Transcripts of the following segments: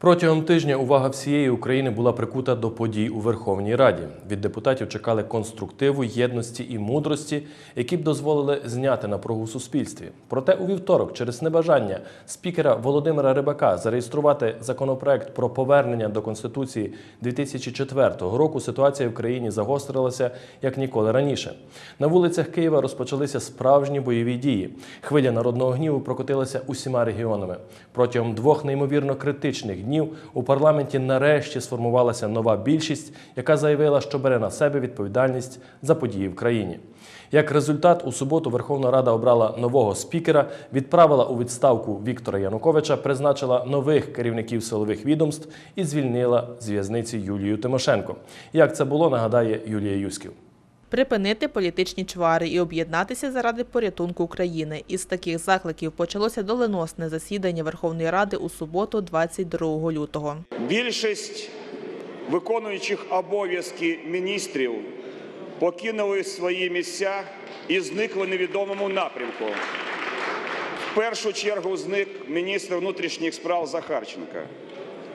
Протягом тижня увага всієї України була прикута до подій у Верховній Раді. Від депутатів чекали конструктиву, єдності і мудрості, які б дозволили зняти напругу в суспільстві. Проте у вівторок, через небажання спікера Володимира Рибака зареєструвати законопроект про повернення до конституції 2004 року, ситуація в країні загострилася як ніколи раніше. На вулицях Києва розпочалися справжні бойові дії. Хвиля народного гніву прокотилася усіма регіонами. Протягом двох неймовірно критичних днів у парламенті нарешті сформувалася нова більшість, яка заявила, що бере на себе відповідальність за події в країні. Як результат, у суботу Верховна Рада обрала нового спікера, відправила у відставку Віктора Януковича, призначила нових керівників силових відомств і звільнила з в'язниці Юлію Тимошенко. Як це було, нагадає Юлія Юськів. Припинити політичні чвари і об'єднатися заради порятунку України. Із таких закликів почалося доленосне засідання Верховної Ради у суботу, 22 лютого. Більшість виконуючих обов'язки міністрів покинули свої місця і зникли невідомому напрямку. В першу чергу зник міністр внутрішніх справ Захарченка.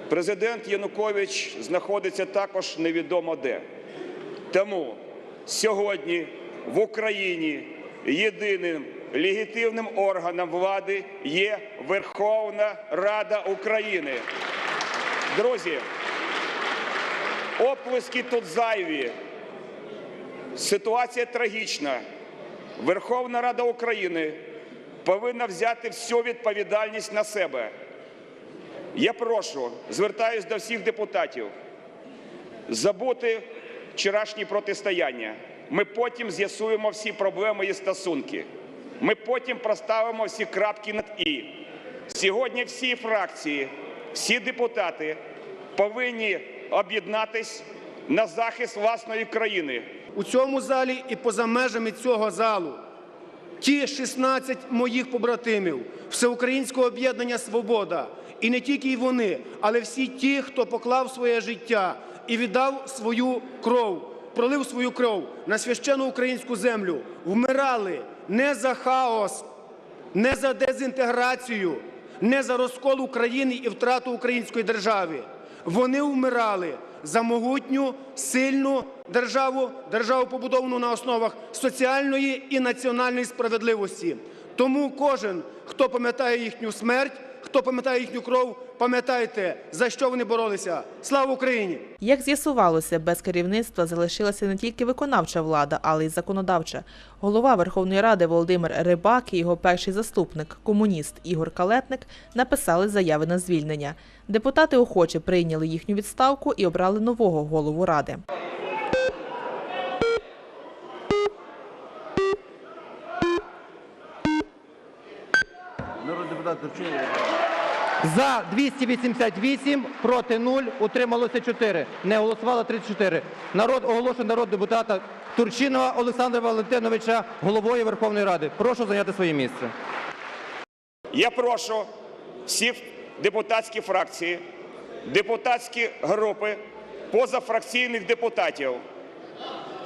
Президент Янукович знаходиться також невідомо де. Тому сьогодні в Україні єдиним легітимним органом влади є Верховна Рада України. Друзі, оплески тут зайві. Ситуація трагічна. Верховна Рада України повинна взяти всю відповідальність на себе. Я прошу, звертаюсь до всіх депутатів, забути вчорашні протистояння. Ми потім з'ясуємо всі проблеми і стосунки. Ми потім проставимо всі крапки над і. Сьогодні всі фракції, всі депутати повинні об'єднатись на захист власної країни. у цьому залі і поза межами цього залу. Ті 16 моїх побратимів Всеукраїнського об'єднання Свобода, і не тільки вони, але всі ті, хто поклав своє життя і віддав свою кров, пролив свою кров на священну українську землю, вмирали не за хаос, не за дезінтеграцію, не за розкол України і втрату української держави. Вони вмирали за могутню, сильну державу, державу побудовану на основах соціальної і національної справедливості. Тому кожен, хто пам'ятає їхню смерть, хто пам'ятає їхню кров, пам'ятайте, за що вони боролися. Слава Україні! Як з'ясувалося, без керівництва залишилася не тільки виконавча влада, але й законодавча. Голова Верховної Ради Володимир Рибак і його перший заступник, комуніст Ігор Калетник, написали заяви на звільнення. Депутати охоче прийняли їхню відставку і обрали нового голову ради. Народний депутат Турчинов. За 288, проти 0, утрималося 4. Не голосувало 34. Народ оголошує народ депутата Турчинова Олександра Валентиновича головою Верховної Ради. Прошу зайняти своє місце. Я прошу всі депутатські фракції, депутатські групи, позафракційних депутатів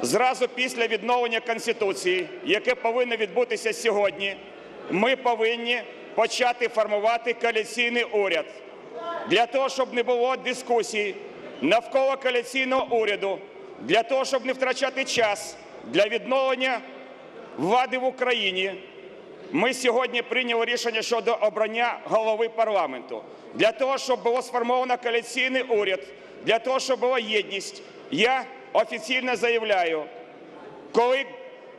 зразу після відновлення Конституції, яке повинно відбутися сьогодні, ми повинні почати формувати коаліційний уряд для того, щоб не було дискусій навколо коаліційного уряду, для того, щоб не втрачати час для відновлення влади в Україні. Ми сьогодні прийняли рішення щодо обрання голови парламенту для того, щоб було сформовано коаліційний уряд, для того, щоб була єдність. Я офіційно заявляю, коли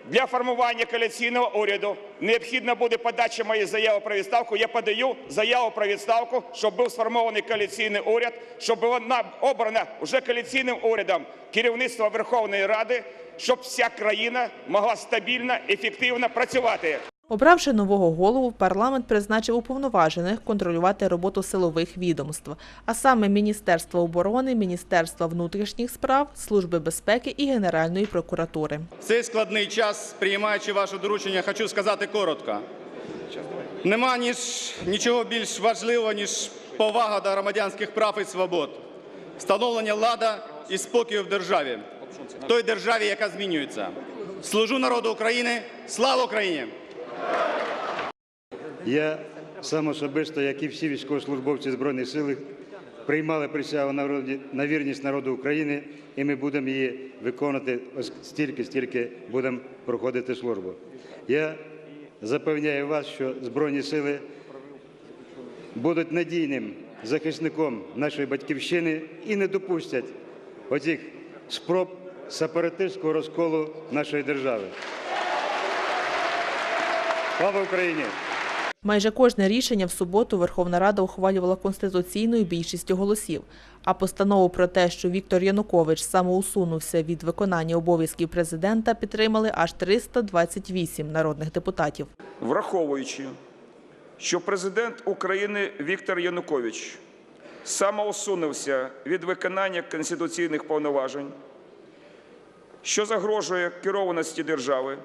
для формування коаліційного уряду необхідна буде подача моєї заяви про відставку, я подаю заяву про відставку, щоб був сформований коаліційний уряд, щоб вона обрана вже коаліційним урядом керівництва Верховної Ради, щоб вся країна могла стабільно, ефективно працювати. Обравши нового голову, парламент призначив уповноважених контролювати роботу силових відомств, а саме Міністерства оборони, Міністерства внутрішніх справ, Служби безпеки і Генеральної прокуратури. В цей складний час, приймаючи ваше доручення, хочу сказати коротко. Нема ніж нічого більш важливого, ніж повага до громадянських прав і свобод, встановлення лада і спокою в державі, в той державі, яка змінюється. Служу народу України. Слава Україні! Я сам особисто, як і всі військовослужбовці Збройних сил приймали присягу на вірність народу України, і ми будемо її виконувати стільки, стільки будемо проходити службу. Я запевняю вас, що Збройні сили будуть надійним захисником нашої батьківщини і не допустять оцих спроб сепаратистського розколу нашої держави. Слава Україні! Майже кожне рішення в суботу Верховна Рада ухвалювала конституційною більшістю голосів. А постанову про те, що Віктор Янукович самоусунувся від виконання обов'язків президента, підтримали аж 328 народних депутатів. Враховуючи, що президент України Віктор Янукович самоусунувся від виконання конституційних повноважень, що загрожує керованості держави,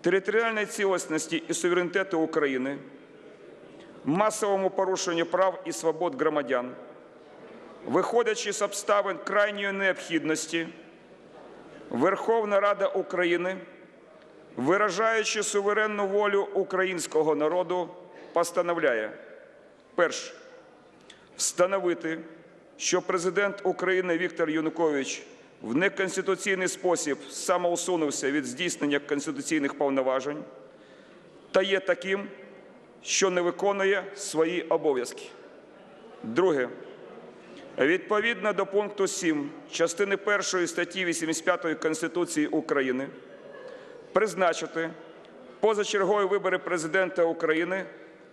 територіальній цілісності і суверенітету України, масовому порушенню прав і свобод громадян, виходячи з обставин крайньої необхідності, Верховна Рада України виражаючи суверенну волю українського народу, постановляє перше встановити, що президент України Віктор Янукович в неконституційний спосіб самоусунувся від здійснення конституційних повноважень та є таким, що не виконує свої обов'язки. Друге. Відповідно до пункту 7 частини 1 статті 85 Конституції України призначити позачергові вибори президента України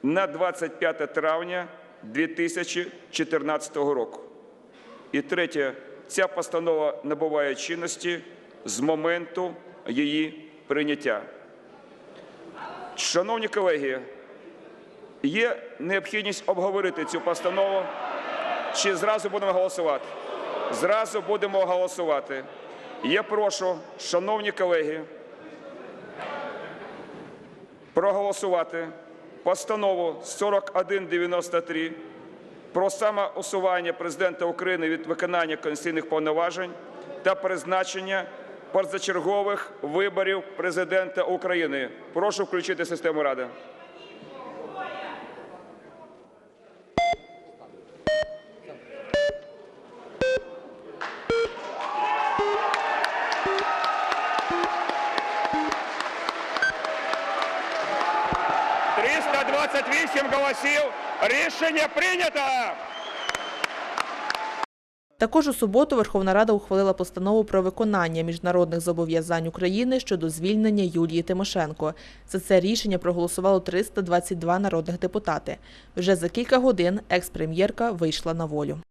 на 25 травня 2014 року. І третє, ця постанова набуває чинності з моменту її прийняття. Шановні колеги, є необхідність обговорити цю постанову. Чи зразу будемо голосувати? Зразу будемо голосувати. Я прошу, шановні колеги, проголосувати постанову 4193 про самоусування президента України від виконання конституційних повноважень та призначення позачергових виборів президента України. Прошу включити систему Ради. – 328 голосів. Рішення прийнято. Також у суботу Верховна Рада ухвалила постанову про виконання міжнародних зобов'язань України щодо звільнення Юлії Тимошенко. За це рішення проголосувало 322 народних депутати. Вже за кілька годин екс-прем'єрка вийшла на волю.